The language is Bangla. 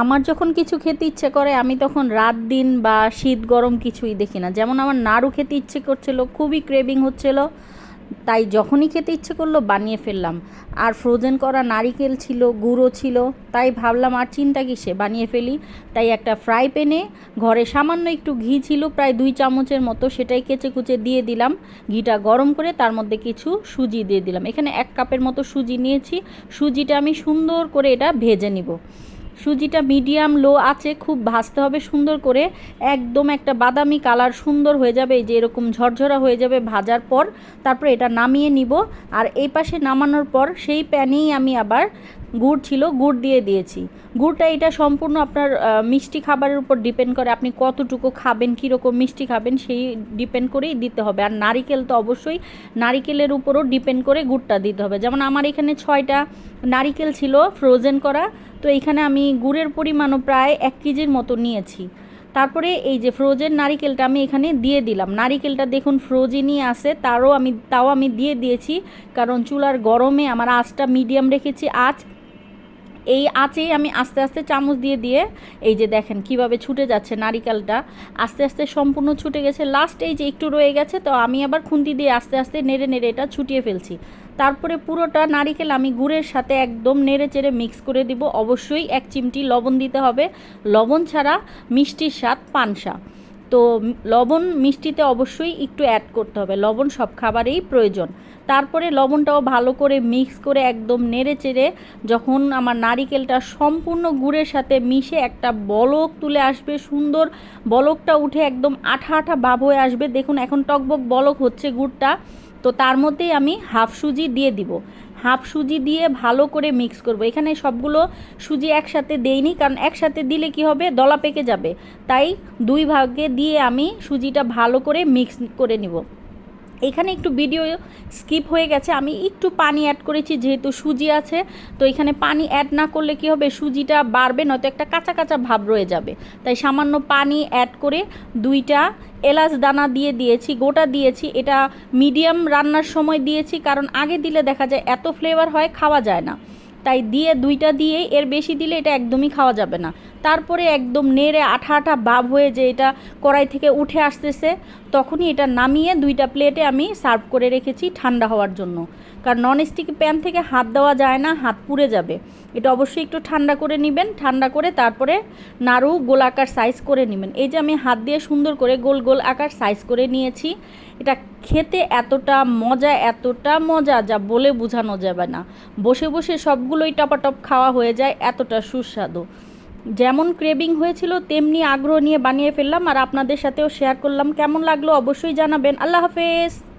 আমার যখন কিছু খেতে ইচ্ছে করে, আমি তখন রাত দিন বা শীত গরম কিছুই দেখি না। যেমন আমার নাড়ু খেতে ইচ্ছে করছিল, খুবই ক্রেভিং হচ্ছিল, তাই যখনই খেতে ইচ্ছে করল বানিয়ে ফেললাম। আর ফ্রোজেন করা নারিকেল ছিল, গুঁড়ো ছিল, তাই ভাবলাম আর চিন্তা কিসে, বানিয়ে ফেলি। তাই একটা ফ্রাই প্যানে ঘরে সামান্য একটু ঘি ছিল, প্রায় দুই চামচের মতো, সেটাই কেচে কুচে দিয়ে দিলাম। ঘিটা গরম করে তার মধ্যে কিছু সুজি দিয়ে দিলাম। এখানে এক কাপের মতো সুজি নিয়েছি। সুজিটা আমি সুন্দর করে এটা ভেজে নিব। সুজিটা মিডিয়াম, লো আছে, খুব ভাজতে হবে সুন্দর করে। একদম একটা বাদামি কালার সুন্দর হয়ে যাবে, এই যে এরকম ঝরঝরা হয়ে যাবে ভাজার পর। তারপর এটা নামিয়ে নিব। আর এই পাশে নামানোর পর সেই প্যানেই আমি আবার গুড় ছিল, গুড় দিয়ে দিয়েছি। গুড়টা এটা সম্পূর্ণ আপনার মিষ্টি খাবারের উপর ডিপেন্ড করে আপনি কতটুকু খাবেন, কীরকম মিষ্টি খাবেন, সেই ডিপেন্ড করেই দিতে হবে। আর নারিকেল তো অবশ্যই নারিকেলের উপরও ডিপেন্ড করে গুড়টা দিতে হবে। যেমন আমার এখানে ছয়টা নারিকেল ছিল ফ্রোজেন করা, তো এখানে আমি গুড়ের পরিমাণও প্রায় এক কেজির মতো নিয়েছি। তারপরে এই যে ফ্রোজেন নারিকেলটা আমি এখানে দিয়ে দিলাম। নারিকেলটা দেখুন ফ্রোজেনই আছে, তারও আমি, তাও আমি দিয়ে দিয়েছি, কারণ চুলার গরমে আমার আঁচটা মিডিয়াম রেখেছি, আঁচ এই আঁচেই আমি আস্তে আস্তে চামচ দিয়ে দিয়ে এই যে দেখেন কীভাবে ছুটে যাচ্ছে নারিকেলটা, আস্তে আস্তে সম্পূর্ণ ছুটে গেছে। লাস্ট এই যে একটু রয়ে গেছে, তো আমি আবার খুন্তি দিয়ে আস্তে আস্তে নেড়ে নেড়ে এটা ছুটিয়ে ফেলছি। তারপরে পুরোটা নারিকেল আমি গুড়ের সাথে একদম নেড়ে চেড়ে মিক্স করে দিব। অবশ্যই এক চিমটি লবণ দিতে হবে। লবণ ছাড়া মিষ্টির স্বাদ পানসা তো লবণ মিষ্টিতে অবশ্যই একটু অ্যাড করতে হবে। লবণ সব খাবারেই প্রয়োজন। তারপরে লবণটাও ভালো করে মিক্স করে একদম নেড়ে চেড়ে যখন আমার নারিকেলটা সম্পূর্ণ গুড়ের সাথে মিশে একটা বলক তুলে আসবে, সুন্দর বলকটা উঠে একদম আঠা আঠা ভাব হয়ে আসবে। দেখুন, এখন টকবক বলক হচ্ছে গুড়টা। তো তার মধ্যেই আমি হাফ সুজি দিয়ে দিব। হাফ সুজি দিয়ে ভালো করে মিক্স করব। এখানে সবগুলো সুজি একসাথে দেইনি, কারণ একসাথে দিলে কি হবে? দলা পেকে যাবে। তাই দুই ভাগে দিয়ে আমি সুজিটা ভালো করে মিক্স করে নিব। এখানে একটু ভিডিও স্কিপ হয়ে গেছে। আমি একটু পানি অ্যাড করেছি, যেহেতু সুজি আছে। তো এখানে পানি অ্যাড না করলে কি হবে? সুজিটা বাড়বে, নয়তো একটা কাঁচা কাঁচা ভাব রয়ে যাবে। তাই সামান্য পানি অ্যাড করে দুইটা এলাচ দানা দিয়ে দিয়েছি, গোটা দিয়েছি, এটা মিডিয়াম রান্নার সময় দিয়েছি, কারণ আগে দিলে দেখা যায় এত ফ্লেভার হয়, খাওয়া যায় না। তাই দিয়ে দুইটা দিয়ে এর বেশি দিলে এটা একদমই খাওয়া যাবে না। তারপরে একদম নেড়ে আঠা আঠা ভাব হয়ে যে এটা কড়াই থেকে উঠে আসতেছে, তখনই এটা নামিয়ে দুইটা প্লেটে আমি সার্ভ করে রেখেছি ঠান্ডা হওয়ার জন্য। কারণ ননস্টিক প্যান থেকে হাত দেওয়া যায় না, হাত পুড়ে যাবে। এটা অবশ্যই একটু ঠান্ডা করে নেবেন, ঠান্ডা করে তারপরে নাড়ু গোলাকার সাইজ করে নেবেন। এই যে আমি হাত দিয়ে সুন্দর করে গোল গোল আকার সাইজ করে নিয়েছি, এটা খেতে এতটা মজা এতটা মজা যা বলে বোঝানো যাবে না। বসে বসে সবগুলোই টপাটপ খাওয়া হয়ে যায়, এতটা সুস্বাদু। যেমন ক্রেভিং হয়েছিল, তেমনি আগ্রহ নিয়ে বানিয়ে ফেললাম আর আপনাদের সাথেও শেয়ার করলাম। কেমন লাগল অবশ্যই জানাবেন। আল্লাহ হাফেজ।